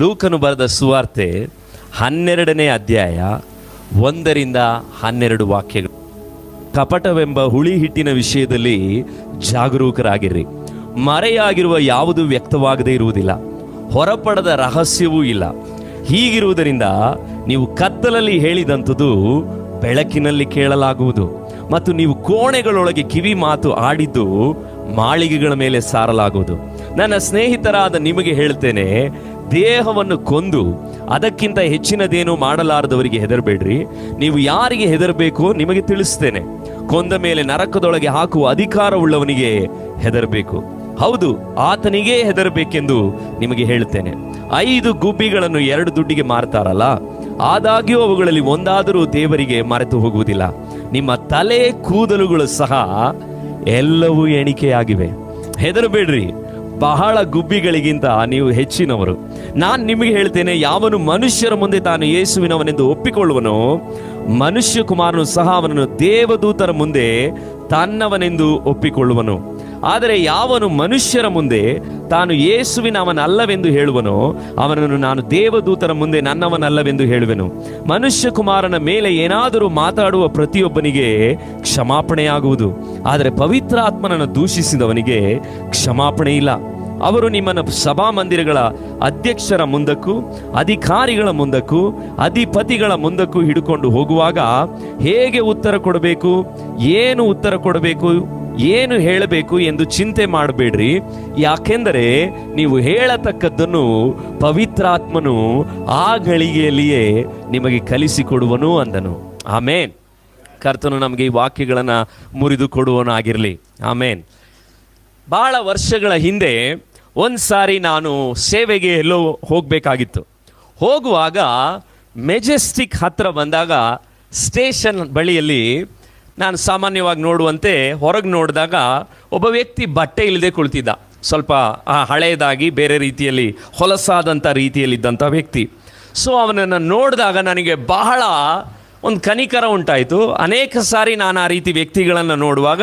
ಲೂಕನು ಬರೆದ ಸುವಾರ್ತೆ ಹನ್ನೆರಡನೇ ಅಧ್ಯಾಯ ಒಂದರಿಂದ ಹನ್ನೆರಡು ವಾಕ್ಯಗಳು. ಕಪಟವೆಂಬ ಹುಳಿ ಹಿಟ್ಟಿನ ವಿಷಯದಲ್ಲಿ ಜಾಗರೂಕರಾಗಿರ್ರಿ. ಮರೆಯಾಗಿರುವ ಯಾವುದು ವ್ಯಕ್ತವಾಗದೇ ಇರುವುದಿಲ್ಲ. ಹೊರಪಡದ ರಹಸ್ಯವೂ ಇಲ್ಲ. ಹೀಗಿರುವುದರಿಂದ ನೀವು ಕತ್ತಲಲ್ಲಿ ಹೇಳಿದಂಥದ್ದು ಬೆಳಕಿನಲ್ಲಿ ಕೇಳಲಾಗುವುದು ಮತ್ತು ನೀವು ಕೋಣೆಗಳೊಳಗೆ ಕಿವಿ ಮಾತು ಆಡಿದ್ದು ಮಾಳಿಗೆಗಳ ಮೇಲೆ ಸಾರಲಾಗುವುದು. ನನ್ನ ಸ್ನೇಹಿತರಾದ ನಿಮಗೆ ಹೇಳ್ತೇನೆ ದೇಹವನ್ನು ಕೊಂದು ಅದಕ್ಕಿಂತ ಹೆಚ್ಚಿನದೇನು ಮಾಡಲಾರದವರಿಗೆ ಹೆದರಬೇಡ್ರಿ. ನೀವು ಯಾರಿಗೆ ಹೆದರಬೇಕು ನಿಮಗೆ ತಿಳಿಸ್ತೇನೆ. ಕೊಂದ ಮೇಲೆ ನರಕದೊಳಗೆ ಹಾಕುವ ಅಧಿಕಾರವುಳ್ಳವನಿಗೆ ಹೆದರಬೇಕು. ಹೌದು, ಆತನಿಗೇ ಹೆದರಬೇಕೆಂದು ನಿಮಗೆ ಹೇಳ್ತೇನೆ ಐದು ಗುಬ್ಬಿಗಳನ್ನು ಎರಡು ದುಡ್ಡಿಗೆ ಮಾರ್ತಾರಲ್ಲ, ಆದಾಗ್ಯೂ ಅವುಗಳಲ್ಲಿ ಒಂದಾದರೂ ದೇವರಿಗೆ ಮರೆತು ಹೋಗುವುದಿಲ್ಲ. ನಿಮ್ಮ ತಲೆ ಕೂದಲುಗಳು ಸಹ ಎಲ್ಲವೂ ಎಣಿಕೆಯಾಗಿವೆ. ಹೆದರಬೇಡ್ರಿ. ಬಹಳ ಗುಬ್ಬಿಗಳಿಗಿಂತ ನೀವು ಹೆಚ್ಚಿನವರು. ನಾನು ನಿಮಗೆ ಹೇಳ್ತೇನೆ, ಯಾವನು ಮನುಷ್ಯರ ಮುಂದೆ ತಾನು ಯೇಸುವಿನವನೆಂದು ಒಪ್ಪಿಕೊಳ್ಳುವನೋ ಮನುಷ್ಯ ಕುಮಾರನು ಸಹ ಅವನನ್ನು ದೇವದೂತರ ಮುಂದೆ ತನ್ನವನೆಂದು ಒಪ್ಪಿಕೊಳ್ಳುವನು. ಆದರೆ ಯಾವನು ಮನುಷ್ಯರ ಮುಂದೆ ತಾನು ಯೇಸುವಿನವನಲ್ಲವೆಂದು ಹೇಳುವನೋ, ಅವನನ್ನು ನಾನು ದೇವದೂತರ ಮುಂದೆ ನನ್ನವನಲ್ಲವೆಂದು ಹೇಳುವೆನು. ಮನುಷ್ಯ ಕುಮಾರನ ಮೇಲೆ ಏನಾದರೂ ಮಾತಾಡುವ ಪ್ರತಿಯೊಬ್ಬನಿಗೆ ಕ್ಷಮಾಪಣೆಯಾಗುವುದು. ಆದರೆ ಪವಿತ್ರಾತ್ಮನನ್ನು ದೂಷಿಸಿದವನಿಗೆ ಕ್ಷಮಾಪಣೆ ಇಲ್ಲ. ಅವರು ನಿಮ್ಮನ್ನು ಸಭಾಮಂದಿರಗಳ ಅಧ್ಯಕ್ಷರ ಮುಂದಕ್ಕೂ, ಅಧಿಕಾರಿಗಳ ಮುಂದಕ್ಕೂ, ಅಧಿಪತಿಗಳ ಮುಂದಕ್ಕೂ ಹಿಡ್ಕೊಂಡು ಹೋಗುವಾಗ ಹೇಗೆ ಉತ್ತರ ಕೊಡಬೇಕು, ಏನು ಉತ್ತರ ಕೊಡಬೇಕು? ಏನು ಹೇಳಬೇಕು ಎಂದು ಚಿಂತೆ ಮಾಡಬೇಡ್ರಿ. ಯಾಕೆಂದರೆ ನೀವು ಹೇಳತಕ್ಕದ್ದನ್ನು ಪವಿತ್ರಾತ್ಮನು ಆ ಗಳಿಗೆಯಲ್ಲಿಯೇ ನಿಮಗೆ ಕಲಿಸಿಕೊಡುವನು ಅಂದನು. ಆಮೇನ್. ಕರ್ತನು ನಮಗೆ ಈ ವಾಕ್ಯಗಳನ್ನು ಮುರಿದು ಕೊಡುವನಾಗಿರಲಿ ಆಮೇನ್. ಭಾಳ ವರ್ಷಗಳ ಹಿಂದೆ ಒಂದು ಸಾರಿ ನಾನು ಸೇವೆಗೆ ಎಲ್ಲೋ ಹೋಗಬೇಕಾಗಿತ್ತು. ಹೋಗುವಾಗ ಮೆಜೆಸ್ಟಿಕ್ ಹತ್ತಿರ ಬಂದಾಗ ಸ್ಟೇಷನ್ ಬಳಿಯಲ್ಲಿ ನಾನು ಸಾಮಾನ್ಯವಾಗಿ ನೋಡುವಂತೆ ಹೊರಗೆ ನೋಡಿದಾಗ ಒಬ್ಬ ವ್ಯಕ್ತಿ ಬಟ್ಟೆ ಇಲ್ಲದೆ ಕುಳಿತಿದ್ದ. ಸ್ವಲ್ಪ ಆ, ಹಳೆಯದಾಗಿ ಬೇರೆ ರೀತಿಯಲ್ಲಿ ಹೊಲಸಾದಂಥ ರೀತಿಯಲ್ಲಿದ್ದಂಥ ವ್ಯಕ್ತಿ. ಸೊ ಅವನನ್ನು ನೋಡಿದಾಗ ನನಗೆ ಬಹಳ ಒಂದು ಕನಿಕರ ಉಂಟಾಯಿತು. ಅನೇಕ ಸಾರಿ ನಾನು ಆ ರೀತಿ ವ್ಯಕ್ತಿಗಳನ್ನು ನೋಡುವಾಗ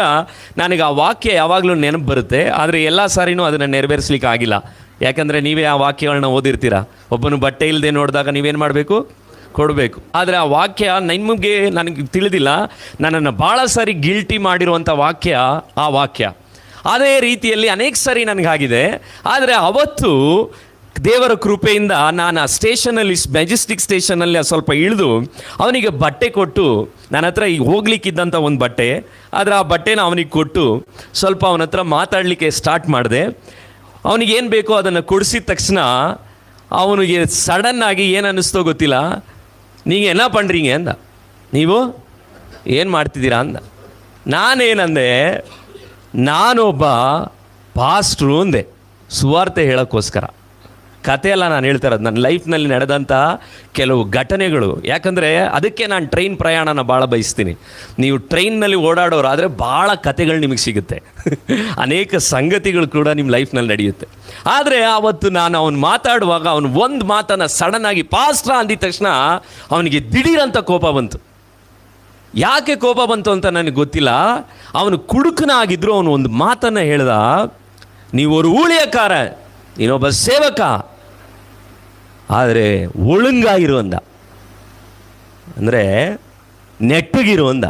ನನಗೆ ಆ ವಾಕ್ಯ ಯಾವಾಗಲೂ ನೆನಪು ಬರುತ್ತೆ. ಆದರೆ ಎಲ್ಲ ಸಾರಿನೂ ಅದನ್ನು ನೆರವೇರಿಸ್ಲಿಕ್ಕೆ ಆಗಿಲ್ಲ. ಯಾಕಂದರೆ ನೀವೇ ಆ ವಾಕ್ಯಗಳನ್ನ ಓದಿರ್ತೀರ? ಒಬ್ಬನು ಬಟ್ಟೆ ಇಲ್ಲದೆ ನೋಡಿದಾಗ ನೀವೇನು ಮಾಡಬೇಕು? ಕೊಡಬೇಕು. ಆದರೆ ಆ ವಾಕ್ಯ ನಿಮಗೆ ನನಗೆ ತಿಳಿದಿಲ್ಲ. ನನ್ನನ್ನು ಭಾಳ ಸಾರಿ ಗಿಲ್ಟಿ ಮಾಡಿರುವಂಥ ವಾಕ್ಯ ಆ ವಾಕ್ಯ. ಅದೇ ರೀತಿಯಲ್ಲಿ ಅನೇಕ ಸಾರಿ ನನಗಾಗಿದೆ. ಆದರೆ ಅವತ್ತು ದೇವರ ಕೃಪೆಯಿಂದ ನಾನು ಆ ಸ್ಟೇಷನಲ್ಲಿ, ಮೆಜೆಸ್ಟಿಕ್ ಸ್ಟೇಷನಲ್ಲಿ ಸ್ವಲ್ಪ ಇಳಿದು ಅವನಿಗೆ ಬಟ್ಟೆ ಕೊಟ್ಟು, ನನ್ನ ಹತ್ರ ಈಗ ಹೋಗ್ಲಿಕ್ಕಿದ್ದಂಥ ಒಂದು ಬಟ್ಟೆ, ಆದರೆ ಆ ಬಟ್ಟೆನ ಅವನಿಗೆ ಕೊಟ್ಟು ಸ್ವಲ್ಪ ಅವನ ಹತ್ರ ಮಾತಾಡಲಿಕ್ಕೆ ಸ್ಟಾರ್ಟ್ ಮಾಡಿದೆ. ಅವನಿಗೇನು ಬೇಕೋ ಅದನ್ನು ಕೊಡಿಸಿದ ತಕ್ಷಣ ಅವನಿಗೆ ಸಡನ್ನಾಗಿ ಏನು ಅನ್ನಿಸ್ತೋ ಗೊತ್ತಿಲ್ಲ. ನೀವು ಏನ ಪಣ್ರೀங்க ಅಂದ. ನೀವು ಏನು ಮಾಡ್ತಿದ್ದೀರಾ ಅಂದ. ನಾನೇನಂದೆ ನಾನೊಬ್ಬ ಪಾಸ್ಟ್ರು ಅಂದೆ. ಸುವಾರ್ತೆ ಹೇಳೋಕ್ಕೋಸ್ಕರ. ಕತೆ ಎಲ್ಲ ನಾನು ಹೇಳ್ತಾ ಇರೋದು, ನನ್ನ ಲೈಫ್ನಲ್ಲಿ ನಡೆದಂಥ ಕೆಲವು ಘಟನೆಗಳು. ಯಾಕಂದರೆ ಅದಕ್ಕೆ ನಾನು ಟ್ರೈನ್ ಪ್ರಯಾಣನ ಭಾಳ ಬಯಸ್ತೀನಿ. ನೀವು ಟ್ರೈನ್ನಲ್ಲಿ ಓಡಾಡೋರು ಆದರೆ ಭಾಳ ಕತೆಗಳು ನಿಮಗೆ ಸಿಗುತ್ತೆ. ಅನೇಕ ಸಂಗತಿಗಳು ಕೂಡ ನಿಮ್ಮ ಲೈಫ್ನಲ್ಲಿ ನಡೆಯುತ್ತೆ. ಆದರೆ ಆವತ್ತು ನಾನು ಅವನು ಮಾತಾಡುವಾಗ ಅವನು ಒಂದು ಮಾತನ್ನು ಸಡನ್ನಾಗಿ ಪಾಸ್ಟ್ರ ಅಂದಿದ ತಕ್ಷಣ ಅವನಿಗೆ ದಿಢೀರಂತ ಕೋಪ ಬಂತು. ಯಾಕೆ ಕೋಪ ಬಂತು ಅಂತ ನನಗೆ ಗೊತ್ತಿಲ್ಲ. ಅವನು ಕುಡುಕನಾಗಿದ್ರು ಅವನು ಒಂದು ಮಾತನ್ನು ಹೇಳ್ದ ಅವರು ಊಳಿಯಕಾರ, ನೀನೊಬ್ಬ ಸೇವಕ ಆದರೆ ಒಳುಂಗಾಗಿರುವಂದ ಅಂದರೆ ನೆಟ್ಟಗಿರುವಂದ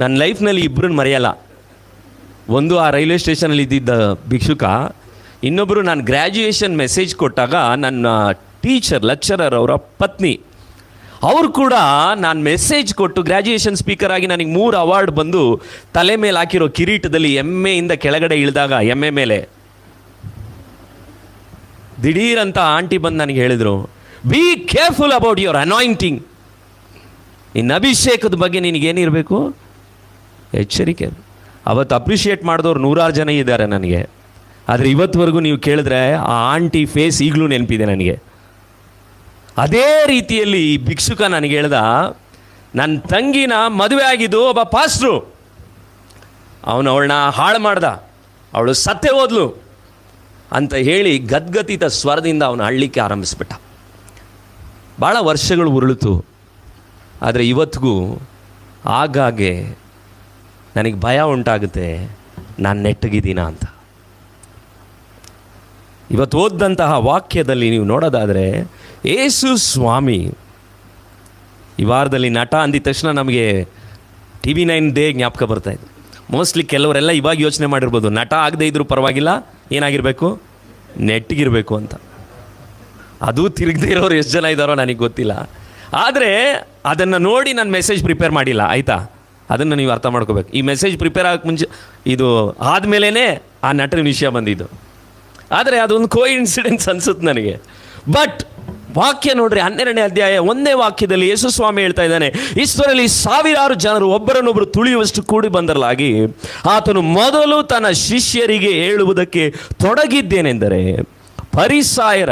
ನನ್ನ ಲೈಫ್ನಲ್ಲಿ ಇಬ್ಬರನ್ನ ಮರೆಯಲ್ಲ. ಒಂದು ಆ ರೈಲ್ವೆ ಸ್ಟೇಷನಲ್ಲಿ ಇದ್ದಿದ್ದ ಭಿಕ್ಷುಕ ಇನ್ನೊಬ್ಬರು ನಾನು ಗ್ರ್ಯಾಜುಯೇಷನ್ ಮೆಸೇಜ್ ಕೊಟ್ಟಾಗ ನನ್ನ ಟೀಚರ್, ಲೆಕ್ಚರರ್ ಅವರ ಪತ್ನಿ. ಅವರು ಕೂಡ ನಾನು ಮೆಸೇಜ್ ಕೊಟ್ಟು ಗ್ರ್ಯಾಜುಯೇಷನ್ ಸ್ಪೀಕರ್ ಆಗಿ ನನಗೆ ಮೂರು ಅವಾರ್ಡ್ ಬಂದು ತಲೆ ಮೇಲೆ ಹಾಕಿರೋ ಕಿರೀಟದಲ್ಲಿ ಎಮ್ಮೆಯಿಂದ ಕೆಳಗಡೆ ಇಳಿದಾಗ ಎಮ್ಮೆ ಮೇಲೆ ದಿಢೀರಂತ ಆಂಟಿ ಬಂದು ನನಗೆ ಹೇಳಿದರು be careful about your anointing ನಿನ್ನ ಅಭಿಷೇಕದ ಬಗ್ಗೆ ನಿನಗೇನಿರಬೇಕು ಎಚ್ಚರಿಕೆ. ಅವತ್ತು ಅಪ್ರಿಷಿಯೇಟ್ ಮಾಡಿದವ್ರು ನೂರಾರು ಜನ ಇದ್ದಾರೆ ನನಗೆ. ಆದರೆ ಇವತ್ತುವರೆಗೂ ನೀವು ಕೇಳಿದ್ರೆ ಆ ಆಂಟಿ ಫೇಸ್ ಈಗಲೂ ನೆನಪಿದೆ ನನಗೆ. ಅದೇ ರೀತಿಯಲ್ಲಿ ಈ ಭಿಕ್ಷುಕ ನನಗೆ ಹೇಳ್ದ ನನ್ನ ತಂಗಿನ ಮದುವೆ ಆಗಿದ್ದು ಒಬ್ಬ ಪಾಸ್ಟ್ರು ಅವನು ಅವಳನ್ನ ಹಾಳು ಮಾಡ್ದ. ಅವಳು ಸತ್ತೆ ಹೋದ್ಲು. ಅಂತ ಹೇಳಿ ಗದ್ಗತಿತ ಸ್ವರದಿಂದ ಅವನು ಅಳ್ಳಿಕ್ಕೆ ಆರಂಭಿಸ್ಬಿಟ್ಟ. ಭಾಳ ವರ್ಷಗಳು ಉರುಳಿತು, ಆದರೆ ಇವತ್ತಿಗೂ ಆಗಾಗೆ ನನಗೆ ಭಯ ಉಂಟಾಗುತ್ತೆ, ನಾನು ನೆಟ್ಟಗಿದ್ದೀನ ಅಂತ. ಇವತ್ತು ಓದ್ದಂತಹ ವಾಕ್ಯದಲ್ಲಿ ನೀವು ನೋಡೋದಾದರೆ, ಏಸು ಸ್ವಾಮಿ, ಈ ವಾರದಲ್ಲಿ ನಟ ಅಂದಿದ ತಕ್ಷಣ ನಮಗೆ ಟಿ ವಿ ನೈನ್ ಡೇ ಜ್ಞಾಪಕ ಬರ್ತಾಯಿದೆ ಮೋಸ್ಟ್ಲಿ ಕೆಲವರೆಲ್ಲ ಇವಾಗ ಯೋಚನೆ ಮಾಡಿರ್ಬೋದು, ನಟ ಆಗದೇ ಇದ್ದರೂ ಪರವಾಗಿಲ್ಲ ಏನಾಗಿರಬೇಕು? ನೆಟ್ಟಿಗಿರಬೇಕು ಅಂತ. ಅದು ತಿರುಗದೇ ಇರೋರು ಎಷ್ಟು ಜನ ಇದ್ದಾರೋ ನನಗೆ ಗೊತ್ತಿಲ್ಲ. ಆದರೆ ಅದನ್ನು ನೋಡಿ ನಾನು ಮೆಸೇಜ್ ಪ್ರಿಪೇರ್ ಮಾಡಿಲ್ಲ, ಆಯಿತಾ? ಅದನ್ನು ನೀವು ಅರ್ಥ ಮಾಡ್ಕೋಬೇಕು. ಈ ಮೆಸೇಜ್ ಪ್ರಿಪೇರ್ ಆಗಕ್ಕೆ ಮುಂಚೆ ಇದು ಆದಮೇಲೇ ಆ ನಟನ ವಿಷಯ ಬಂದಿದ್ದು. ಆದರೆ ಅದೊಂದು ಕೋ ಇನ್ಸಿಡೆನ್ಸ್ ಅನಿಸುತ್ತೆ ನನಗೆ. ಬಟ್ ವಾಕ್ಯ ನೋಡ್ರಿ ಹನ್ನೆರಡನೇ ಅಧ್ಯಾಯ ಒಂದೇ ವಾಕ್ಯದಲ್ಲಿ ಯೇಸು ಸ್ವಾಮಿ ಹೇಳ್ತಾ ಇದ್ದಾನೆ ಈಶ್ವರಲ್ಲಿ ಸಾವಿರಾರು ಜನರು ಒಬ್ಬರನ್ನೊಬ್ಬರು ತುಳಿಯುವಷ್ಟು ಕೂಡಿ ಬಂದರಲಾಗಿ, ಆತನು ಮೊದಲು ತನ್ನ ಶಿಷ್ಯರಿಗೆ ಹೇಳುವುದಕ್ಕೆ ತೊಡಗಿದ್ದೇನೆಂದರೆ ಪರಿಸಾಯರ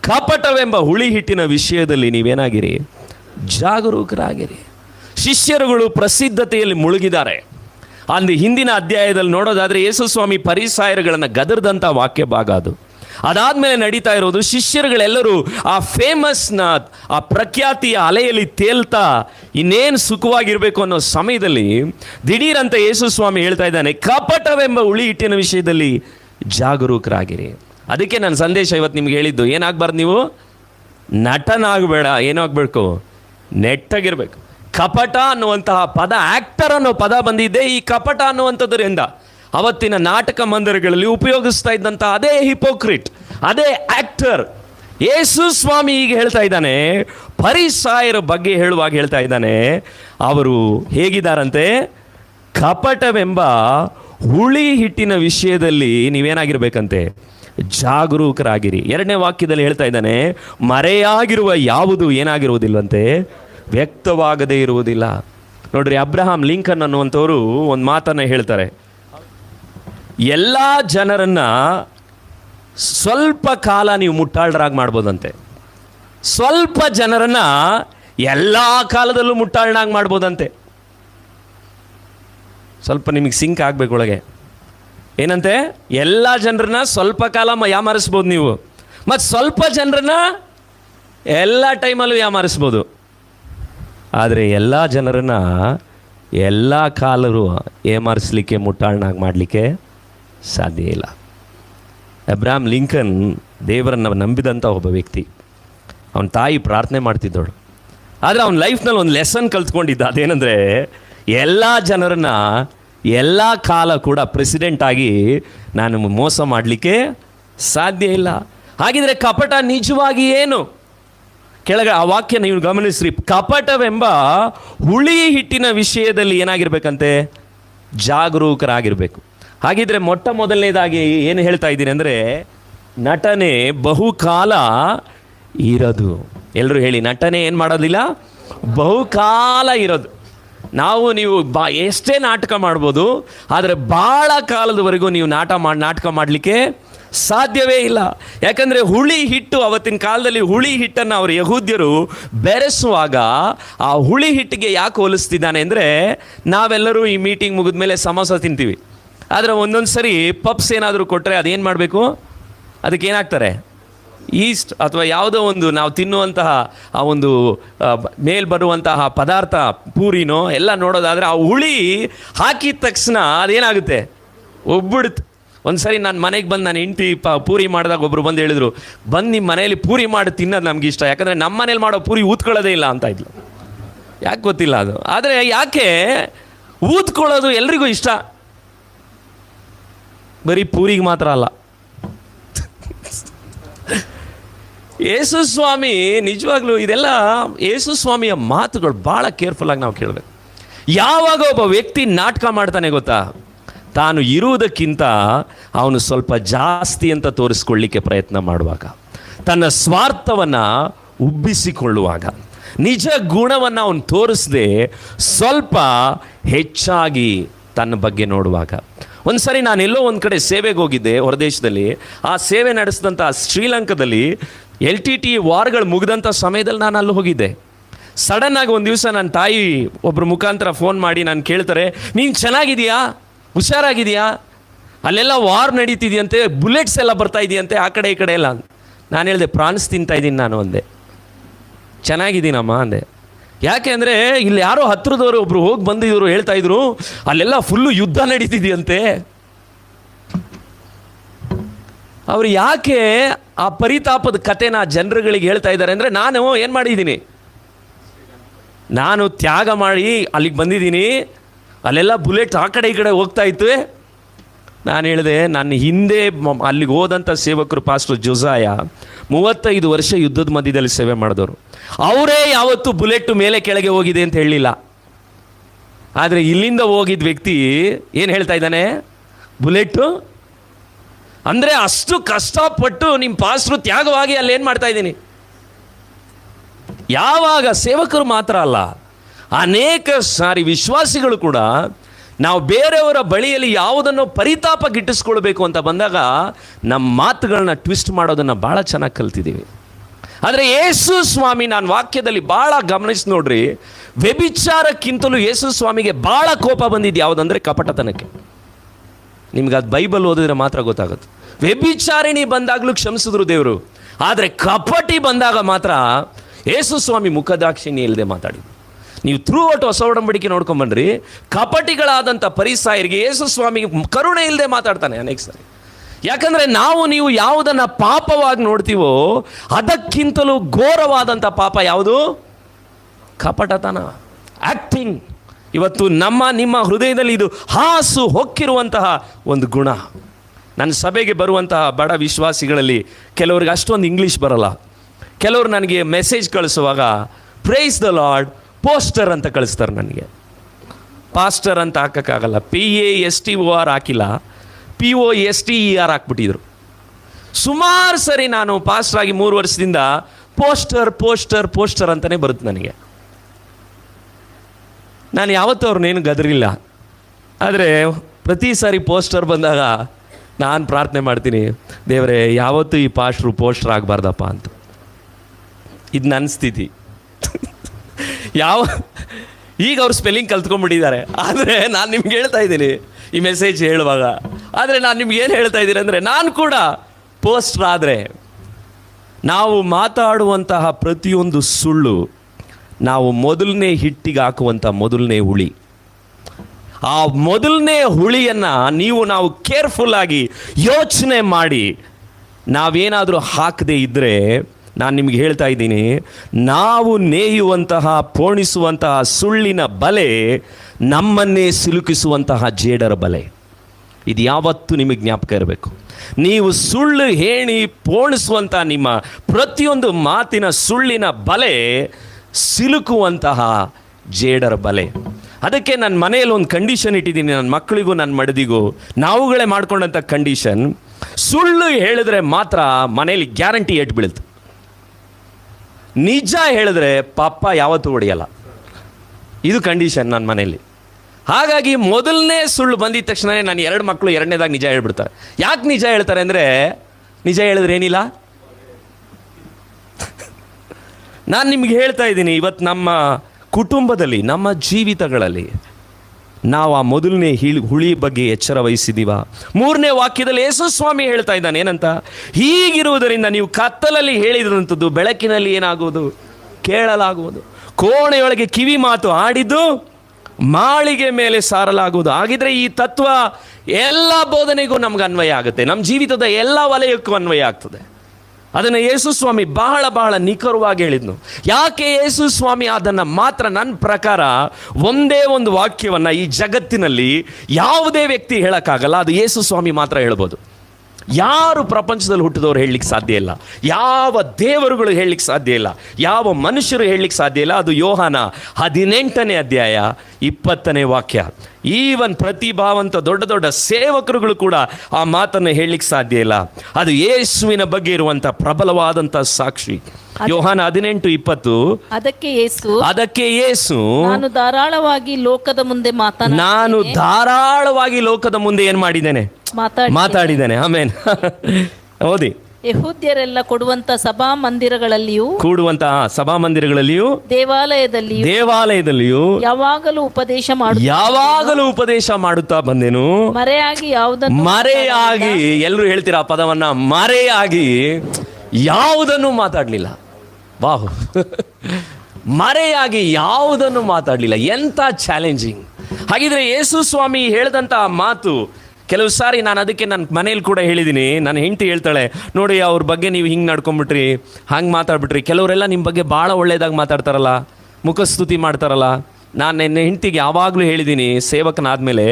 ಕಪಟವೆಂಬ ಹುಳಿ ಹಿಟ್ಟಿನ ವಿಷಯದಲ್ಲಿ ನೀವೇನಾಗಿರಿ? ಜಾಗರೂಕರಾಗಿರಿ. ಶಿಷ್ಯರುಗಳು ಪ್ರಸಿದ್ಧತೆಯಲ್ಲಿ ಮುಳುಗಿದ್ದಾರೆ. ಅಲ್ಲಿ ಹಿಂದಿನ ಅಧ್ಯಾಯದಲ್ಲಿ ನೋಡೋದಾದರೆ ಯೇಸು ಸ್ವಾಮಿ ಪರಿಸಾಯರುಗಳನ್ನು ಗದರ್ದಂಥ ವಾಕ್ಯ ಭಾಗ ಅದು. ಅದಾದ್ಮೇಲೆ ನಡೀತಾ ಇರೋದು ಶಿಷ್ಯರುಗಳೆಲ್ಲರೂ ಆ ಫೇಮಸ್ನ ಆ ಪ್ರಖ್ಯಾತಿಯ ಅಲೆಯಲ್ಲಿ ತೇಲ್ತಾ ಇನ್ನೇನು ಸುಖವಾಗಿರಬೇಕು ಅನ್ನೋ ಸಮಯದಲ್ಲಿ ದಿಢೀರಂತ ಯೇಸು ಸ್ವಾಮಿ ಹೇಳ್ತಾ ಇದ್ದಾನೆ, ಕಪಟವೆಂಬ ಉಳಿ ಹಿಟ್ಟಿನ ವಿಷಯದಲ್ಲಿ ಜಾಗರೂಕರಾಗಿರಿ. ಅದಕ್ಕೆ ನನ್ನ ಸಂದೇಶ ಇವತ್ತು ನಿಮ್ಗೆ ಹೇಳಿದ್ದು, ಏನಾಗಬಾರ್ದು ನೀವು? ನಟನಾಗಬೇಡ, ಏನಾಗಬೇಕು? ನೆಟ್ಟಾಗಿರ್ಬೇಕು. ಕಪಟ ಅನ್ನುವಂತಹ ಪದ, ಆಕ್ಟರ್ ಅನ್ನೋ ಪದ ಬಂದಿದ್ದೆ ಈ ಕಪಟ ಅನ್ನುವಂಥದ್ರಿಂದ. ಅವತ್ತಿನ ನಾಟಕ ಮಂದಿರಗಳಲ್ಲಿ ಉಪಯೋಗಿಸ್ತಾ ಇದ್ದಂಥ ಅದೇ ಹಿಪೋಕ್ರಿಟ್, ಅದೇ ಆಕ್ಟರ್ ಯೇಸು ಸ್ವಾಮಿ ಈಗ ಹೇಳ್ತಾ ಇದ್ದಾನೆ ಪರಿಸಾಯರ ಬಗ್ಗೆ ಹೇಳುವಾಗ ಹೇಳ್ತಾ ಇದ್ದಾನೆ, ಅವರು ಹೇಗಿದ್ದಾರಂತೆ? ಕಪಟವೆಂಬ ಹುಳಿ ಹಿಟ್ಟಿನ ವಿಷಯದಲ್ಲಿ ನೀವೇನಾಗಿರ್ಬೇಕಂತೆ? ಜಾಗರೂಕರಾಗಿರಿ. ಎರಡನೇ ವಾಕ್ಯದಲ್ಲಿ ಹೇಳ್ತಾ ಇದ್ದಾನೆ, ಮರೆಯಾಗಿರುವ ಯಾವುದು ಏನಾಗಿರುವುದಿಲ್ಲವಂತೆ ವ್ಯಕ್ತವಾಗದೇ ಇರುವುದಿಲ್ಲ. ನೋಡ್ರಿ, ಅಬ್ರಹಾಂ ಲಿಂಕನ್ ಅನ್ನುವಂಥವರು ಒಂದು ಮಾತನ್ನು ಹೇಳ್ತಾರೆ. ಎಲ್ಲ ಜನರನ್ನು ಸ್ವಲ್ಪ ಕಾಲ ನೀವು ಮುಟ್ಟಾಳರಾಗಿ ಮಾಡ್ಬೋದಂತೆ. ಸ್ವಲ್ಪ ಜನರನ್ನು ಎಲ್ಲ ಕಾಲದಲ್ಲೂ ಮುಟ್ಟಾಳನಾಗಿ ಮಾಡ್ಬೋದಂತೆ. ಸ್ವಲ್ಪ ನಿಮಗೆ ಸಿಂಕ್ ಆಗಬೇಕು ಒಳಗೆ. ಏನಂತೆ? ಎಲ್ಲ ಜನರನ್ನ ಸ್ವಲ್ಪ ಕಾಲ ಯಾಮಾರಿಸ್ಬೋದು ನೀವು. ಮತ್ತು ಸ್ವಲ್ಪ ಜನರನ್ನ ಎಲ್ಲ ಟೈಮಲ್ಲೂ ಯಾಮಾರಿಸ್ಬೋದು. ಆದರೆ ಎಲ್ಲ ಜನರನ್ನ ಎಲ್ಲ ಕಾಲರು ಏಮಾರಿಸ್ಲಿಕ್ಕೆ ಮುಟ್ಟಾಳನಾಗಿ ಮಾಡಲಿಕ್ಕೆ ಸಾಧ್ಯ ಇಲ್ಲ ಅಬ್ರಾಮ್ ಲಿಂಕನ್ ದೇವರನ್ನು ನಂಬಿದಂಥ ಒಬ್ಬ ವ್ಯಕ್ತಿ. ಅವನ ತಾಯಿ ಪ್ರಾರ್ಥನೆ ಮಾಡ್ತಿದ್ದವಳು. ಆದರೆ ಅವನ ಲೈಫ್ನಲ್ಲಿ ಒಂದು ಲೆಸನ್ ಕಲ್ತ್ಕೊಂಡಿದ್ದ ಅದೇನೆಂದರೆ, ಎಲ್ಲ ಜನರನ್ನ ಎಲ್ಲ ಕಾಲ ಕೂಡ ಪ್ರೆಸಿಡೆಂಟ್ ಆಗಿ ನಾನು ಮೋಸ ಮಾಡಲಿಕ್ಕೆ ಸಾಧ್ಯ ಇಲ್ಲ. ಹಾಗಿದ್ರೆ ಕಪಟ ನಿಜವಾಗಿ ಏನು? ಕೆಳಗೆ ಆ ವಾಕ್ಯ ನೀವು ಗಮನಿಸ್ರಿ. ಕಪಟವೆಂಬ ಹುಳಿ ಹಿಟ್ಟಿನ ವಿಷಯದಲ್ಲಿ ಏನಾಗಿರ್ಬೇಕಂತೆ? ಜಾಗರೂಕರಾಗಿರಬೇಕು. ಹಾಗಿದ್ರೆ ಮೊಟ್ಟ ಮೊದಲನೇದಾಗಿ ಏನು ಹೇಳ್ತಾ ಇದ್ದೀನಿ ಅಂದರೆ ನಟನೆ ಬಹುಕಾಲ ಇರೋದು. ಎಲ್ಲರೂ ಹೇಳಿ, ನಟನೆ ಏನು ಮಾಡೋದಿಲ್ಲ? ಬಹುಕಾಲ ಇರೋದು. ನಾವು ನೀವು ಬಾ, ಎಷ್ಟೇ ನಾಟಕ ಮಾಡ್ಬೋದು, ಆದರೆ ಭಾಳ ಕಾಲದವರೆಗೂ ನೀವು ನಾಟ ಮಾಡಿ ನಾಟಕ ಮಾಡಲಿಕ್ಕೆ ಸಾಧ್ಯವೇ ಇಲ್ಲ. ಯಾಕಂದರೆ ಹುಳಿ ಹಿಟ್ಟು, ಅವತ್ತಿನ ಕಾಲದಲ್ಲಿ ಹುಳಿ ಹಿಟ್ಟನ್ನು ಅವರು ಯಹೂದ್ಯರು ಬೆರೆಸುವಾಗ ಆ ಹುಳಿ ಹಿಟ್ಟಿಗೆ ಯಾಕೆ ಹೋಲಿಸ್ತಿದ್ದಾನೆ ಅಂದರೆ ನಾವೆಲ್ಲರೂ ಈ ಮೀಟಿಂಗ್ ಮುಗಿದ ಮೇಲೆ ಸಮೋಸ ತಿಂತೀವಿ. ಆದರೆ ಒಂದೊಂದು ಸರಿ ಪಪ್ಸ್ ಏನಾದರೂ ಕೊಟ್ಟರೆ ಅದೇನು ಮಾಡಬೇಕು? ಅದಕ್ಕೆ ಏನಾಗ್ತಾರೆ? ಈಸ್ಟ್ ಅಥವಾ ಯಾವುದೋ ಒಂದು ನಾವು ತಿನ್ನುವಂತಹ ಆ ಒಂದು ಮೇಲ್ ಬರುವಂತಹ ಪದಾರ್ಥ, ಪೂರಿನೋ ಎಲ್ಲ ನೋಡೋದಾದರೆ ಆ ಹುಳಿ ಹಾಕಿದ ತಕ್ಷಣ ಅದೇನಾಗುತ್ತೆ? ಒಬ್ಬಿಡುತ್ತೆ. ಒಂದು ಸರಿ ನಾನು ಮನೆಗೆ ಬಂದು ನಾನು ಹೆಂಡತಿ ಪ, ಪೂರಿ ಮಾಡಿದಾಗ ಒಬ್ಬರು ಬಂದು ಹೇಳಿದರು, ಬಂದು ನಿಮ್ಮ ಮನೆಯಲ್ಲಿ ಪೂರಿ ಮಾಡಿ ತಿನ್ನೋದು ನಮ್ಗೆ ಇಷ್ಟ, ಯಾಕಂದರೆ ನಮ್ಮ ಮನೇಲಿ ಮಾಡೋ ಪೂರಿ ಊದ್ಕೊಳ್ಳೋದೇ ಇಲ್ಲ ಅಂತ ಇದ್ಲು. ಯಾಕೆ ಗೊತ್ತಿಲ್ಲ ಅದು. ಆದರೆ ಯಾಕೆ? ಊದ್ಕೊಳ್ಳೋದು ಎಲ್ರಿಗೂ ಇಷ್ಟ. ಬರೀ ಪೂರಿಗೆ ಮಾತ್ರ ಅಲ್ಲ. ಯೇಸು ಸ್ವಾಮಿ ನಿಜವಾಗ್ಲೂ ಇದೆಲ್ಲ ಯೇಸು ಸ್ವಾಮಿಯ ಮಾತುಗಳು ಭಾಳ ಕೇರ್ಫುಲ್ಲಾಗಿ ನಾವು ಕೇಳಬೇಕು. ಯಾವಾಗ ಒಬ್ಬ ವ್ಯಕ್ತಿ ನಾಟಕ ಮಾಡ್ತಾನೆ ಗೊತ್ತಾ? ತಾನು ಇರುವುದಕ್ಕಿಂತ ಅವನು ಸ್ವಲ್ಪ ಜಾಸ್ತಿ ಅಂತ ತೋರಿಸ್ಕೊಳ್ಳಿಕ್ಕೆ ಪ್ರಯತ್ನ ಮಾಡುವಾಗ, ತನ್ನ ಸ್ವಾರ್ಥವನ್ನು ಉಬ್ಬಿಸಿಕೊಳ್ಳುವಾಗ, ನಿಜ ಗುಣವನ್ನು ಅವನು ತೋರಿಸದೆ ಸ್ವಲ್ಪ ಹೆಚ್ಚಾಗಿ ತನ್ನ ಬಗ್ಗೆ ನೋಡುವಾಗ. ಒಂದು ಸರಿ ನಾನು ಎಲ್ಲೋ ಒಂದು ಕಡೆ ಸೇವೆಗೆ ಹೋಗಿದ್ದೆ ಹೊರದೇಶದಲ್ಲಿ. ಆ ಸೇವೆ ನಡೆಸಿದಂಥ ಶ್ರೀಲಂಕಾದಲ್ಲಿ ಎಲ್ ಟಿ ಟಿ ವಾರ್ಗಳು ಮುಗಿದಂಥ ಸಮಯದಲ್ಲಿ ನಾನು ಅಲ್ಲಿ ಹೋಗಿದ್ದೆ. ಸಡನ್ನಾಗಿ ಒಂದು ದಿವಸ ನನ್ನ ತಾಯಿ ಒಬ್ಬರು ಮುಖಾಂತರ ಫೋನ್ ಮಾಡಿ ನಾನು ಕೇಳ್ತಾರೆ, ನೀನು ಚೆನ್ನಾಗಿದೆಯಾ? ಹುಷಾರಾಗಿದೆಯಾ? ಅಲ್ಲೆಲ್ಲ ವಾರ್ ನಡೀತಿದೆಯಂತೆ, ಬುಲೆಟ್ಸ್ ಎಲ್ಲ ಬರ್ತಾ ಇದೆಯಂತೆ, ಆ ಕಡೆ ಈ ಕಡೆ ಎಲ್ಲ. ನಾನು ಹೇಳಿದೆ, ಪ್ರಾನ್ಸ್ ತಿಂತಾ ಇದ್ದೀನಿ ನಾನು, ಅಂದೆ. ಚೆನ್ನಾಗಿದ್ದೀನಮ್ಮ, ಅಂದೆ. ಯಾಕೆ ಅಂದರೆ ಇಲ್ಲಿ ಯಾರೋ ಹತ್ತಿರದವರು ಒಬ್ಬರು ಹೋಗಿ ಬಂದಿದ್ರು, ಹೇಳ್ತಾ ಇದ್ರು, ಅಲ್ಲೆಲ್ಲ ಫುಲ್ಲು ಯುದ್ಧ ನಡೀತಿದೆಯಂತೆ. ಅವರು ಯಾಕೆ ಆ ಪರಿತಾಪದ ಕಥೆನ ಜನರುಗಳಿಗೆ ಹೇಳ್ತಾ ಇದ್ದಾರೆ ಅಂದರೆ ನಾನು ಏನು ಮಾಡಿದ್ದೀನಿ? ನಾನು ತ್ಯಾಗ ಮಾಡಿ ಅಲ್ಲಿಗೆ ಬಂದಿದ್ದೀನಿ. ಅಲ್ಲೆಲ್ಲ ಬುಲೆಟ್ ಆ ಕಡೆ ಈ ಕಡೆ ಹೋಗ್ತಾ ಇತ್ತು. ನಾನು ಹೇಳಿದೆ ನನ್ನ ಹಿಂದೆ ಅಲ್ಲಿಗೆ ಹೋದಂಥ ಸೇವಕರು ಪಾಸ್ಟರ್ ಜೋಸಾಯ, ಮೂವತ್ತೈದು ವರ್ಷ ಯುದ್ಧದ ಮಧ್ಯದಲ್ಲಿ ಸೇವೆ ಮಾಡಿದವರು. ಅವರೇ ಯಾವತ್ತೂ ಬುಲೆಟ್ ಮೇಲೆ ಕೆಳಗೆ ಹೋಗಿದೆ ಅಂತ ಹೇಳಲಿಲ್ಲ. ಆದರೆ ಇಲ್ಲಿಂದ ಹೋಗಿದ್ದ ವ್ಯಕ್ತಿ ಏನು ಹೇಳ್ತಾ ಇದ್ದಾನೆ? ಬುಲೆಟ್ಟು ಅಂದರೆ ಅಷ್ಟು ಕಷ್ಟಪಟ್ಟು ನಿಮ್ಮ ಪಾಸ್ಟ್ರು ತ್ಯಾಗವಾಗಿ ಅಲ್ಲಿ ಏನು ಮಾಡ್ತಾ ಇದ್ದೀನಿ? ಯಾವಾಗ ಸೇವಕರು ಮಾತ್ರ ಅಲ್ಲ, ಅನೇಕ ಸಾರಿ ವಿಶ್ವಾಸಿಗಳು ಕೂಡ ನಾವು ಬೇರೆಯವರ ಬಳಿಯಲ್ಲಿ ಯಾವುದನ್ನು ಪರಿತಾಪ ಗಿಟ್ಟಿಸ್ಕೊಳ್ಬೇಕು ಅಂತ ಬಂದಾಗ ನಮ್ಮ ಮಾತುಗಳನ್ನ ಟ್ವಿಸ್ಟ್ ಮಾಡೋದನ್ನು ಭಾಳ ಚೆನ್ನಾಗಿ ಕಲ್ತಿದ್ದೀವಿ. ಆದರೆ ಯೇಸು ಸ್ವಾಮಿ ನಾನು ವಾಕ್ಯದಲ್ಲಿ ಭಾಳ ಗಮನಿಸಿ ನೋಡ್ರಿ, ವ್ಯಭಿಚಾರಕ್ಕಿಂತಲೂ ಯೇಸು ಸ್ವಾಮಿಗೆ ಭಾಳ ಕೋಪ ಬಂದಿದ್ದು ಯಾವುದಂದ್ರೆ ಕಪಟತನಕ್ಕೆ. ನಿಮ್ಗೆ ಅದು ಬೈಬಲ್ ಓದಿದ್ರೆ ಮಾತ್ರ ಗೊತ್ತಾಗುತ್ತೆ. ವ್ಯಭಿಚಾರಿಣಿ ಬಂದಾಗಲೂ ಕ್ಷಮಿಸಿದ್ರು ದೇವರು, ಆದರೆ ಕಪಟಿ ಬಂದಾಗ ಮಾತ್ರ ಯೇಸು ಸ್ವಾಮಿ ಮುಖದಾಕ್ಷಿಣ್ಯ ಇಲ್ಲದೆ ಮಾತಾಡಿದ್ರು. ನೀವು ಥ್ರೂ ಔಟ್ ಹೊಸ ಒಡಂಬಡಿಕೆ ನೋಡ್ಕೊಂಬನ್ರಿ ಕಪಟಿಗಳಾದಂಥ ಪರಿಸಾಯರಿಗೆ ಯೇಸು ಸ್ವಾಮಿಗೆ ಕರುಣೆ ಇಲ್ಲದೆ ಮಾತಾಡ್ತಾನೆ ಅನೇಕ ಸಾರಿ. ಯಾಕಂದ್ರೆ ನಾವು ನೀವು ಯಾವುದನ್ನು ಪಾಪವಾಗಿ ನೋಡ್ತೀವೋ ಅದಕ್ಕಿಂತಲೂ ಘೋರವಾದಂಥ ಪಾಪ ಯಾವುದು? ಕಪಟತನ. ಆ್ಯಕ್ಟಿಂಗ್ ಇವತ್ತು ನಮ್ಮ, ನಿಮ್ಮ ಹೃದಯದಲ್ಲಿ ಇದು ಹಾಸು ಹೊಕ್ಕಿರುವಂತಹ ಒಂದು ಗುಣ. ನನ್ನ ಸಭೆಗೆ ಬರುವಂತಹ ಬಡ ವಿಶ್ವಾಸಿಗಳಲ್ಲಿ ಕೆಲವ್ರಿಗೆ ಅಷ್ಟೊಂದು ಇಂಗ್ಲೀಷ್ ಬರಲ್ಲ. ಕೆಲವರು ನನಗೆ ಮೆಸೇಜ್ ಕಳಿಸುವಾಗ ಪ್ರೈಸ್ ದ ಲಾರ್ಡ್ ಪೋಸ್ಟರ್ ಅಂತ ಕಳಿಸ್ತಾರೆ ನನಗೆ. ಪಾಸ್ಟರ್ ಅಂತ ಹಾಕೋಕ್ಕಾಗಲ್ಲ. P A S T O R ಹಾಕಿಲ್ಲ. P O S T E R ಹಾಕ್ಬಿಟ್ಟಿದ್ರು. ಸುಮಾರು ಸರಿ ನಾನು ಪಾಸ್ಟ್ರಾಗಿ ಮೂರು ವರ್ಷದಿಂದ ಪೋಸ್ಟರ್ ಪೋಸ್ಟರ್ ಪೋಸ್ಟರ್ ಅಂತಲೇ ಬರುತ್ತೆ ನನಗೆ. ನಾನು ಯಾವತ್ತೂ ಅವ್ರನ್ನೇನು ಗದರಿಲ್ಲ. ಆದರೆ ಪ್ರತಿ ಸಾರಿ ಪೋಸ್ಟರ್ ಬಂದಾಗ ನಾನು ಪ್ರಾರ್ಥನೆ ಮಾಡ್ತೀನಿ, ದೇವರೇ, ಯಾವತ್ತೂ ಈ ಪಾಸ್ಟ್ರು ಪೋಸ್ಟರ್ ಆಗಬಾರ್ದಪ್ಪ ಅಂತ. ಇದು ನನ್ನ ಸ್ಥಿತಿ. ಯಾವ, ಈಗ ಅವ್ರು ಸ್ಪೆಲ್ಲಿಂಗ್ ಕಲ್ತ್ಕೊಂಡ್ಬಿಟ್ಟಿದ್ದಾರೆ. ಆದರೆ ನಾನು ನಿಮ್ಗೆ ಹೇಳ್ತಾ ಇದ್ದೀನಿ, ಈ ಮೆಸೇಜ್ ಹೇಳುವಾಗ ಆದರೆ ನಾನು ನಿಮ್ಗೆ ಏನು ಹೇಳ್ತಾ ಇದ್ದೀನಿ ಅಂದರೆ ನಾನು ಕೂಡ ಪೋಸ್ಟರ್ ಆದರೆ ನಾವು ಮಾತಾಡುವಂತಹ ಪ್ರತಿಯೊಂದು ಸುಳ್ಳು ನಾವು ಮೊದಲನೇ ಹಿಟ್ಟಿಗೆ ಹಾಕುವಂಥ ಮೊದಲನೇ ಹುಳಿ. ಆ ಮೊದಲನೇ ಹುಳಿಯನ್ನು ನೀವು ನಾವು ಕೇರ್ಫುಲ್ಲಾಗಿ ಯೋಚನೆ ಮಾಡಿ ನಾವೇನಾದರೂ ಹಾಕದೇ ಇದ್ದರೆ ನಾನು ನಿಮಗೆ ಹೇಳ್ತಾ ಇದ್ದೀನಿ, ನಾವು ನೇಯುವಂತಹ, ಪೋಣಿಸುವಂತಹ ಸುಳ್ಳಿನ ಬಲೆ ನಮ್ಮನ್ನೇ ಸಿಲುಕಿಸುವಂತಹ ಜೇಡರ ಬಲೆ. ಇದು ಯಾವತ್ತೂ ನಿಮಗೆ ಜ್ಞಾಪಕ ಇರಬೇಕು. ನೀವು ಸುಳ್ಳು ಹೇಳಿ ಪೋಣಿಸುವಂಥ ನಿಮ್ಮ ಪ್ರತಿಯೊಂದು ಮಾತಿನ ಸುಳ್ಳಿನ ಬಲೆ ಸಿಲುಕುವಂತಹ ಜೇಡರ ಬಲೆ. ಅದಕ್ಕೆ ನನ್ನ ಮನೆಯಲ್ಲಿ ಒಂದು ಕಂಡೀಷನ್ ಇಟ್ಟಿದ್ದೀನಿ, ನನ್ನ ಮಕ್ಕಳಿಗೂ, ನನ್ನ ಮಡದಿಗೂ, ನಾವುಗಳೇ ಮಾಡ್ಕೊಂಡಂಥ ಕಂಡೀಷನ್ ಸುಳ್ಳು ಹೇಳಿದ್ರೆ ಮಾತ್ರ ಮನೆಯಲ್ಲಿ ಗ್ಯಾರಂಟಿ ಏಟ್ ಬೀಳ್ತು ನಿಜ ಹೇಳಿದ್ರೆ ಪಾಪ ಯಾವತ್ತೂ ಹೊಡೆಯಲ್ಲ. ಇದು ಕಂಡೀಷನ್ ನನ್ನ ಮನೆಯಲ್ಲಿ. ಹಾಗಾಗಿ ಮೊದಲನೇ ಸುಳ್ಳು ಬಂದಿದ ತಕ್ಷಣವೇ ನಾನು ಎರಡು ಮಕ್ಕಳು ಎರಡನೇದಾಗಿ ನಿಜ ಹೇಳ್ಬಿಡ್ತಾರೆ. ಯಾಕೆ ನಿಜ ಹೇಳ್ತಾರೆ ಅಂದರೆ, ನಿಜ ಹೇಳಿದ್ರೆ ಏನಿಲ್ಲ? ನಾನು ನಿಮ್ಗೆ ಹೇಳ್ತಾ ಇದ್ದೀನಿ ಇವತ್ತು ನಮ್ಮ ಕುಟುಂಬದಲ್ಲಿ, ನಮ್ಮ ಜೀವಿತಗಳಲ್ಲಿ ನಾವು ಆ ಮೊದಲನೇ ಹಿಳಿ ಹುಳಿ ಬಗ್ಗೆ ಎಚ್ಚರ ವಹಿಸಿದೀವ. ಮೂರನೇ ವಾಕ್ಯದಲ್ಲಿ ಯೇಸು ಸ್ವಾಮಿ ಹೇಳ್ತಾ ಇದ್ದಾನೆ, ಏನಂತ? ಹೀಗಿರುವುದರಿಂದ ನೀವು ಕತ್ತಲಲ್ಲಿ ಹೇಳಿದಂಥದ್ದು, ಬೆಳಕಿನಲ್ಲಿ ಏನಾಗುವುದು? ಕೇಳಲಾಗುವುದು. ಕೋಣೆಯೊಳಗೆ ಕಿವಿ ಮಾತು ಆಡಿದ್ದು ಮಾಳಿಗೆ ಮೇಲೆ ಸಾರಲಾಗುವುದು. ಹಾಗಿದ್ರೆ ಈ ತತ್ವ ಎಲ್ಲ ಬೋಧನೆಗೂ ನಮ್ಗೆ ಅನ್ವಯ ಆಗುತ್ತೆ. ನಮ್ಮ ಜೀವಿತದ ಎಲ್ಲ ವಲಯಕ್ಕೂ ಅನ್ವಯ ಆಗ್ತದೆ. ಅದನ್ನು ಯೇಸು ಸ್ವಾಮಿ ಬಹಳ ಬಹಳ ನಿಖರವಾಗಿ ಹೇಳಿದ್ನು. ಯಾಕೆ ಯೇಸು ಸ್ವಾಮಿ ಅದನ್ನು ಮಾತ್ರ ನನ್ನ ಪ್ರಕಾರ ಒಂದೇ ಒಂದು ವಾಕ್ಯವನ್ನು ಈ ಜಗತ್ತಿನಲ್ಲಿ ಯಾವುದೇ ವ್ಯಕ್ತಿ ಹೇಳೋಕ್ಕಾಗಲ್ಲ. ಅದು ಯೇಸು ಸ್ವಾಮಿ ಮಾತ್ರ ಹೇಳ್ಬೋದು. ಯಾರು ಪ್ರಪಂಚದಲ್ಲಿ ಹುಟ್ಟಿದವರು ಹೇಳಲಿಕ್ಕೆ ಸಾಧ್ಯ ಇಲ್ಲ. ಯಾವ ದೇವರುಗಳು ಹೇಳಲಿಕ್ಕೆ ಸಾಧ್ಯ ಇಲ್ಲ. ಯಾವ ಮನುಷ್ಯರು ಹೇಳಲಿಕ್ಕೆ ಸಾಧ್ಯ ಇಲ್ಲ. ಅದು ಯೋಹಾನ ಹದಿನೆಂಟನೇ ಅಧ್ಯಾಯ ಇಪ್ಪತ್ತನೇ ವಾಕ್ಯ. ಈವನ್ ಪ್ರತಿಭಾವಂತ ದೊಡ್ಡ ದೊಡ್ಡ ಸೇವಕರುಗಳು ಕೂಡ ಆ ಮಾತನ್ನು ಹೇಳಲಿಕ್ಕೆ ಸಾಧ್ಯ ಇಲ್ಲ. ಅದು ಯೇಸುವಿನ ಬಗ್ಗೆ ಇರುವಂಥ ಪ್ರಬಲವಾದಂಥ ಸಾಕ್ಷಿ. ಯೋಹಾನ ಹದಿನೆಂಟು ಇಪ್ಪತ್ತು. ಅದಕ್ಕೆ ಯೇಸು ಅದಕ್ಕೆ ಯೇಸು ನಾನು ಧಾರಾಳವಾಗಿ ಲೋಕದ ಮುಂದೆ ಮಾತಾಡ ನಾನು ಧಾರಾಳವಾಗಿ ಲೋಕದ ಮುಂದೆ ಏನ್ ಮಾಡಿದ್ದೇನೆ? ಮಾತಾಡಿ ಮಾತಾಡಿದ್ದೇನೆ. ಆಮೇನ್. ಓದಿ. ಯಹೂದ್ಯರೆಲ್ಲ ಕೊಡುವಂತ ಸಭಾ ಮಂದಿರಗಳಲ್ಲಿಯೂ ಕೂಡುವಂತಹ ಸಭಾಮಂದಿರಗಳಲ್ಲಿಯೂ ದೇವಾಲಯದಲ್ಲಿ ದೇವಾಲಯದಲ್ಲಿಯೂ ಯಾವಾಗಲೂ ಉಪದೇಶ ಮಾಡ ಯಾವಾಗಲೂ ಉಪದೇಶ ಮಾಡುತ್ತಾ ಬಂದೆನು. ಮರೆಯಾಗಿ ಯಾವುದನ್ನು ಮರೆಯಾಗಿ ಎಲ್ಲರೂ ಹೇಳ್ತೀರಾ ಆ ಪದವನ್ನ ಮರೆಯಾಗಿ ಯಾವುದನ್ನು ಮಾತಾಡಲಿಲ್ಲ. ವಾಹು. ಮರೆಯಾಗಿ ಯಾವುದನ್ನು ಮಾತಾಡಲಿಲ್ಲ. ಎಂಥ ಚಾಲೆಂಜಿಂಗ್. ಹಾಗಿದ್ರೆ ಯೇಸು ಸ್ವಾಮಿ ಹೇಳಿದಂಥ ಮಾತು, ಕೆಲವು ಸಾರಿ ನಾನು ಅದಕ್ಕೆ ನನ್ನ ಮನೇಲಿ ಕೂಡ ಹೇಳಿದ್ದೀನಿ. ನನ್ನ ಹೆಂಡತಿ ಹೇಳ್ತಾಳೆ, ನೋಡಿ, ಅವ್ರ ಬಗ್ಗೆ ನೀವು ಹಿಂಗೆ ನಡ್ಕೊಂಬಿಟ್ರಿ, ಹಂಗೆ ಮಾತಾಡ್ಬಿಟ್ರಿ. ಕೆಲವರೆಲ್ಲ ನಿಮ್ಮ ಬಗ್ಗೆ ಭಾಳ ಒಳ್ಳೆಯದಾಗಿ ಮಾತಾಡ್ತಾರಲ್ಲ, ಮುಖಸ್ತುತಿ ಮಾಡ್ತಾರಲ್ಲ. ನಾನು ನನ್ನ ಹೆಂಡತಿಗೆ ಯಾವಾಗಲೂ ಹೇಳಿದ್ದೀನಿ, ಸೇವಕನಾದಮೇಲೆ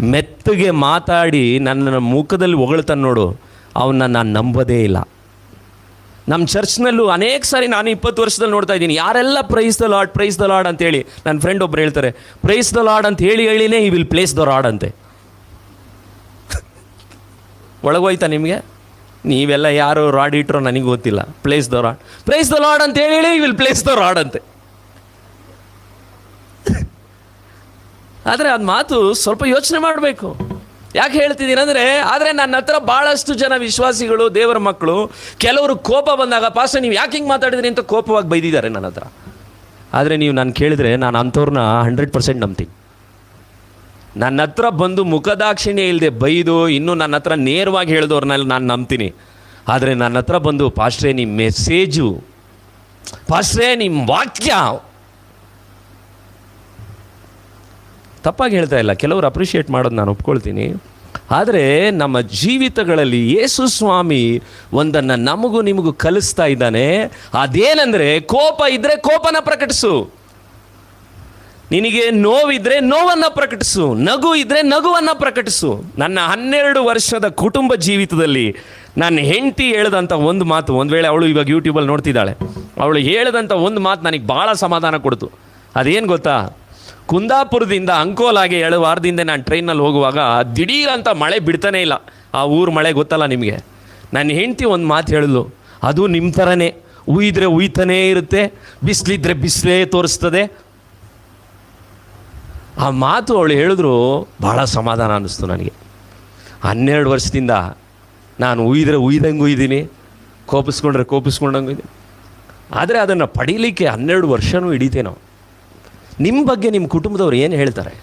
ಮೆತ್ತಗೆ ಮಾತಾಡಿ ನನ್ನ ಮುಖದಲ್ಲಿ ಹೊಗಳ್ತಾನೆ ನೋಡು. ಅವನ್ನ ನಾನು ನಂಬೋದೇ ಇಲ್ಲ. ನಮ್ಮ ಚರ್ಚ್ನಲ್ಲೂ ಅನೇಕ ಸಾರಿ ನಾನು ಇಪ್ಪತ್ತು ವರ್ಷದಲ್ಲಿ ನೋಡ್ತಾ ಇದ್ದೀನಿ. ಯಾರೆಲ್ಲ praise the lord praise the lord ಅಂತೇಳಿ ನನ್ನ ಫ್ರೆಂಡ್ ಒಬ್ರು ಹೇಳ್ತಾರೆ ಪ್ರೈಸ್ ದ ಲಾಡ್ ಅಂತ ಹೇಳಿ ಹೇಳಿನೇ ಈ ವಿಲ್ ಪ್ಲೇಸ್ ದ ರಾಡ್ ಅಂತೆ. ಒಳಗೋಯ್ತಾ ನಿಮಗೆ? ನೀವೆಲ್ಲ ಯಾರು ರಾಡ್ ಇಟ್ಟರೋ ನನಗೆ ಗೊತ್ತಿಲ್ಲ. Place the rod place the lord ಅಂತ ಹೇಳಿ ಈ ವಿಲ್ ಪ್ಲೇಸ್ ದ ರಾಡ್ ಅಂತೆ. ಆದರೆ ಅದು ಮಾತು ಸ್ವಲ್ಪ ಯೋಚನೆ ಮಾಡಬೇಕು. ಯಾಕೆ ಹೇಳ್ತಿದ್ದೀನಿ ಅಂದರೆ, ಆದರೆ ನನ್ನ ಹತ್ರ ಭಾಳಷ್ಟು ಜನ ವಿಶ್ವಾಸಿಗಳು, ದೇವರ ಮಕ್ಕಳು, ಕೆಲವರು ಕೋಪ ಬಂದಾಗ, ಪಾಸ್ಟರ್, ನೀವು ಯಾಕೆ ಹಿಂಗೆ ಮಾತಾಡಿದ್ರಿ? ಅಂತ ಕೋಪವಾಗಿ ಬೈದಿದ್ದಾರೆ ನನ್ನ ಹತ್ರ. ಆದರೆ ನೀವು ನಾನು ಕೇಳಿದರೆ, ನಾನು ಅಂಥವ್ರನ್ನ ಹಂಡ್ರೆಡ್ ಪರ್ಸೆಂಟ್ ನಂಬ್ತೀನಿ. ನನ್ನ ಹತ್ರ ಬಂದು ಮುಖದಾಕ್ಷಿಣ್ಯ ಇಲ್ಲದೆ ಬೈದು, ಇನ್ನೂ ನನ್ನ ಹತ್ರ ನೇರವಾಗಿ ಹೇಳಿದವ್ರನ್ನೆಲ್ಲ ನಾನು ನಂಬ್ತೀನಿ. ಆದರೆ ನನ್ನ ಹತ್ರ ಬಂದು, ಪಾಸ್ಟ್ರೇ ನಿಮ್ಮ ಮೆಸೇಜು ಪಾಸ್ಟ್ರೇ ನಿಮ್ಮ ವಾಕ್ಯ ತಪ್ಪಾಗಿ ಹೇಳ್ತಾ ಇಲ್ಲ. ಕೆಲವರು ಅಪ್ರಿಷಿಯೇಟ್ ಮಾಡೋದು ನಾನು ಒಪ್ಕೊಳ್ತೀನಿ. ಆದರೆ ನಮ್ಮ ಜೀವಿತಗಳಲ್ಲಿ ಯೇಸು ಸ್ವಾಮಿ ಒಂದನ್ನು ನಮಗೂ ನಿಮಗೂ ಕಲಿಸ್ತಾ ಇದ್ದಾನೆ. ಅದೇನೆಂದರೆ ಕೋಪ ಇದ್ದರೆ ಕೋಪನ ಪ್ರಕಟಿಸು. ನಿನಗೆ ನೋವಿದ್ರೆ ನೋವನ್ನು ಪ್ರಕಟಿಸು. ನಗು ಇದ್ರೆ ನಗುವನ್ನು ಪ್ರಕಟಿಸು. ನನ್ನ ಹನ್ನೆರಡು ವರ್ಷದ ಕುಟುಂಬ ಜೀವಿತದಲ್ಲಿ ನನ್ನ ಹೆಂಡತಿ ಹೇಳ್ದಂಥ ಒಂದು ಮಾತು, ಒಂದು ವೇಳೆ ಅವಳು ಇವಾಗ ಯೂಟ್ಯೂಬಲ್ಲಿ ನೋಡ್ತಿದ್ದಾಳೆ. ಅವಳು ಹೇಳಿದಂಥ ಒಂದು ಮಾತು ನನಗೆ ಭಾಳ ಸಮಾಧಾನ ಕೊಡ್ತು. ಅದೇನು ಗೊತ್ತಾ? ಕುಂದಾಪುರದಿಂದ ಅಂಕೋಲಾಗೆ ಏಳು ವಾರದಿಂದ ನಾನು ಟ್ರೈನಲ್ಲಿ ಹೋಗುವಾಗ ದಿಢೀರ್ ಮಳೆ ಬಿಡ್ತಾನೆ ಇಲ್ಲ. ಆ ಊರು ಮಳೆ ಗೊತ್ತಲ್ಲ ನಿಮಗೆ? ನನ್ನ ಹೆಂಡತಿ ಒಂದು ಮಾತು ಹೇಳಿದ್ಲು, ಅದು ನಿಮ್ಮ ಥರನೇ ಉಯ್ದರೆ ಉಯ್ತಾನೇ ಇರುತ್ತೆ, ಬಿಸಿಲಿದ್ರೆ ಬಿಸಿಲೇ ತೋರಿಸ್ತದೆ. ಆ ಮಾತು ಅವಳು ಹೇಳಿದ್ರು, ಭಾಳ ಸಮಾಧಾನ ಅನ್ನಿಸ್ತು ನನಗೆ. ಹನ್ನೆರಡು ವರ್ಷದಿಂದ ನಾನು ಉಯ್ದರೆ ಉಯ್ದಂಗೆ ಉಯ್ದೀನಿ ಕೋಪಿಸ್ಕೊಂಡ್ರೆ ಕೋಪಿಸ್ಕೊಂಡಂಗೆ ಇದ್ದೀನಿ. ಆದರೆ ಅದನ್ನು ಪಡೀಲಿಕ್ಕೆ ಹನ್ನೆರಡು ವರ್ಷವೂ ಹಿಡಿತೇನೋ. ನಿಮ್ಮ ಬಗ್ಗೆ ನಿಮ್ಮ ಕುಟುಂಬದವ್ರು ಏನು ಹೇಳ್ತಾರೆ?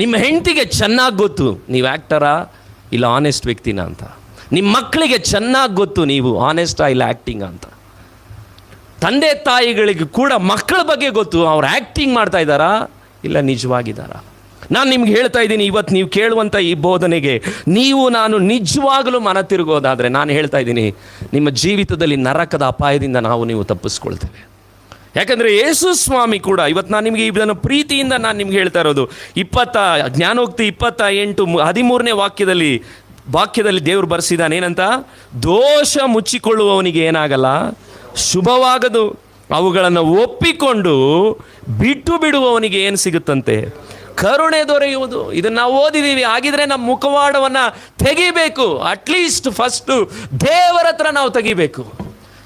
ನಿಮ್ಮ ಹೆಂಡತಿಗೆ ಚೆನ್ನಾಗಿ ಗೊತ್ತು, ನೀವು ಆ್ಯಕ್ಟರಾ ಇಲ್ಲ ಆನೆಸ್ಟ್ ವ್ಯಕ್ತಿನ ಅಂತ? ನಿಮ್ಮ ಮಕ್ಕಳಿಗೆ ಚೆನ್ನಾಗಿ ಗೊತ್ತು, ನೀವು ಆನೆಸ್ಟಾ ಇಲ್ಲ ಆ್ಯಕ್ಟಿಂಗ್ ಅಂತ? ತಂದೆ ತಾಯಿಗಳಿಗೆ ಕೂಡ ಮಕ್ಕಳ ಬಗ್ಗೆ ಗೊತ್ತು, ಅವ್ರು ಆ್ಯಕ್ಟಿಂಗ್ ಮಾಡ್ತಾ ಇದ್ದಾರಾ ಇಲ್ಲ ನಿಜವಾಗಿದ್ದಾರಾ? ನಾನು ನಿಮ್ಗೆ ಹೇಳ್ತಾ ಇದ್ದೀನಿ ಇವತ್ತು ನೀವು ಕೇಳುವಂಥ ಈ ಬೋಧನೆಗೆ ನೀವು ನಾನು ನಿಜವಾಗಲೂ ಮನ ತಿರುಗೋದಾದರೆ ನಾನು ಹೇಳ್ತಾ ಇದ್ದೀನಿ, ನಿಮ್ಮ ಜೀವಿತದಲ್ಲಿ ನರಕದ ಅಪಾಯದಿಂದ ನಾವು ನೀವು ತಪ್ಪಿಸ್ಕೊಳ್ತೇವೆ. ಯಾಕಂದರೆ ಯೇಸು ಸ್ವಾಮಿ ಕೂಡ ಇವತ್ತು ನಾನು ನಿಮಗೆ ಇದನ್ನು ಪ್ರೀತಿಯಿಂದ ನಾನು ನಿಮ್ಗೆ ಹೇಳ್ತಾ ಇರೋದು. ಇಪ್ಪತ್ತ, ಜ್ಞಾನೋಕ್ತಿ ಇಪ್ಪತ್ತ ಎಂಟು, ಹದಿಮೂರನೇ ವಾಕ್ಯದಲ್ಲಿ ವಾಕ್ಯದಲ್ಲಿ ದೇವರು ಬರೆಸಿದ್ದಾನೆ ಏನಂತ? ದೋಷ ಮುಚ್ಚಿಕೊಳ್ಳುವವನಿಗೆ ಏನಾಗಲ್ಲ, ಶುಭವಾಗದು. ಅವುಗಳನ್ನು ಒಪ್ಪಿಕೊಂಡು ಬಿಟ್ಟು ಬಿಡುವವನಿಗೆ ಏನು ಸಿಗುತ್ತಂತೆ? ಕರುಣೆ ದೊರೆಯುವುದು. ಇದನ್ನು ನಾವು ಓದಿದ್ದೀವಿ ಆಗಿದ್ರೆ ನಮ್ಮ ಮುಖವಾಡವನ್ನು ತೆಗಿಬೇಕು. ಅಟ್ಲೀಸ್ಟ್ ಫಸ್ಟು ದೇವರ ಹತ್ರ ನಾವು ತೆಗಿಬೇಕು.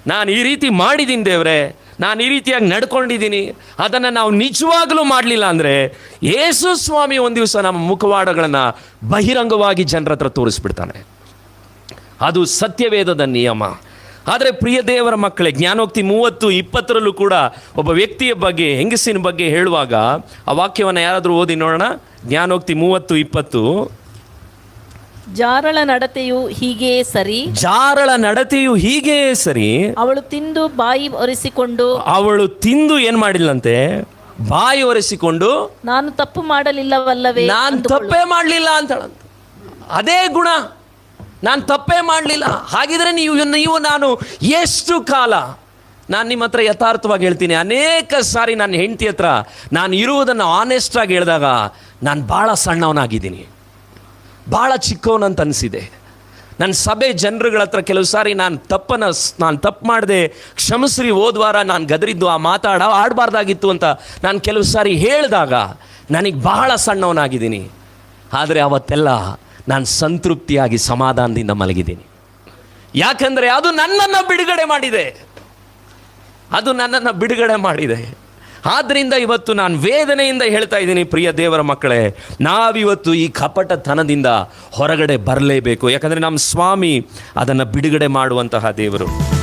ನಾನು ಈ ರೀತಿ ಮಾಡಿದ್ದೀನಿ ದೇವ್ರೆ. ನಾನು ಈ ರೀತಿಯಾಗಿ ನಡ್ಕೊಂಡಿದ್ದೀನಿ, ಅದನ್ನು ನಾವು ನಿಜವಾಗಲೂ ಮಾಡಲಿಲ್ಲ ಅಂದರೆ ಯೇಸು ಸ್ವಾಮಿ ಒಂದು ದಿವಸ ನಮ್ಮ ಮುಖವಾಡಗಳನ್ನು ಬಹಿರಂಗವಾಗಿ ಜನರ ಹತ್ರ ತೋರಿಸ್ಬಿಡ್ತಾನೆ. ಅದು ಸತ್ಯವೇದದ ನಿಯಮ. ಆದರೆ ಪ್ರಿಯ ದೇವರ ಮಕ್ಕಳೇ, ಜ್ಞಾನೋಕ್ತಿ ಮೂವತ್ತು ಇಪ್ಪತ್ತರಲ್ಲೂ ಕೂಡ ಒಬ್ಬ ವ್ಯಕ್ತಿಯ ಬಗ್ಗೆ, ಹೆಂಗಸಿನ ಬಗ್ಗೆ ಹೇಳುವಾಗ ಆ ವಾಕ್ಯವನ್ನು ಯಾರಾದರೂ ಓದಿ ನೋಡೋಣ? ಜ್ಞಾನೋಕ್ತಿ ಮೂವತ್ತು ಇಪ್ಪತ್ತು. ಜಾರಳ ನಡತೆಯು ಹೀಗೆ ಸರಿ. ಜಾರಳ ನಡತೆಯು ಹೀಗೆ ಸರಿ. ಅವಳು ತಿಂದು ಬಾಯಿ ಒರೆಸಿಕೊಂಡು ಅವಳು ತಿಂದು ಏನು ಮಾಡಿಲ್ಲಂತೆ? ಬಾಯಿ ಒರೆಸಿಕೊಂಡು ನಾನು ತಪ್ಪು ಮಾಡಲಿಲ್ಲವಲ್ಲವೇ ನಾನು ತಪ್ಪೇ ಮಾಡಲಿಲ್ಲ ಅಂತ ಅದೇ ಗುಣ. ನಾನು ತಪ್ಪೇ ಮಾಡಲಿಲ್ಲ. ಹಾಗಿದ್ರೆ ನೀವು ನೀವು ನಾನು ಎಷ್ಟು ಕಾಲ? ನಾನು ನಿಮ್ಮ ಹತ್ರ ಯಥಾರ್ಥವಾಗಿ ಹೇಳ್ತೀನಿ. ಅನೇಕ ಸಾರಿ ನನ್ನ ಹೆಂಡತಿ ಹತ್ರ ನಾನು ಇರುವುದನ್ನು ಆನೆಸ್ಟಾಗಿ ಹೇಳಿದಾಗ ನಾನು ಭಾಳ ಸಣ್ಣವನಾಗಿದ್ದೀನಿ. ಭಾಳ ಚಿಕ್ಕವನಂತ ಅನಿಸಿದೆ. ನನ್ನ ಸಭೆ ಜನರುಗಳ ಹತ್ರ ಕೆಲವು ಸಾರಿ ನಾನು ತಪ್ಪನ್ನು ನಾನು ತಪ್ಪು ಮಾಡಿದೆ, ಕ್ಷಮಿಸ್ರಿ ಹೋದ್ವಾರ ನಾನು ಗದರಿದ್ದು ಆ ಮಾತಾಡ, ಆಡಬಾರ್ದಾಗಿತ್ತು ಅಂತ ನಾನು ಕೆಲವು ಸಾರಿ ಹೇಳಿದಾಗ ನನಗೆ ಬಹಳ ಸಣ್ಣವನಾಗಿದ್ದೀನಿ. ಆದರೆ ಅವತ್ತೆಲ್ಲ ನಾನು ಸಂತೃಪ್ತಿಯಾಗಿ ಸಮಾಧಾನದಿಂದ ಮಲಗಿದ್ದೀನಿ. ಯಾಕಂದರೆ ಅದು ನನ್ನನ್ನು ಬಿಡುಗಡೆ ಮಾಡಿದೆ. ಅದು ನನ್ನನ್ನು ಬಿಡುಗಡೆ ಮಾಡಿದೆ. ಆದ್ದರಿಂದ ಇವತ್ತು ನಾನು ವೇದನೆಯಿಂದ ಹೇಳ್ತಾ ಇದ್ದೀನಿ, ಪ್ರಿಯ ದೇವರ ಮಕ್ಕಳೇ. ನಾವಿವತ್ತು ಈ ಕಪಟತನದಿಂದ ಹೊರಗಡೆ ಬರಲೇಬೇಕು. ಯಾಕಂದರೆ ನಮ್ಮ ಸ್ವಾಮಿ ಅದನ್ನು ಬಿಡುಗಡೆ ಮಾಡುವಂತಹ ದೇವರು.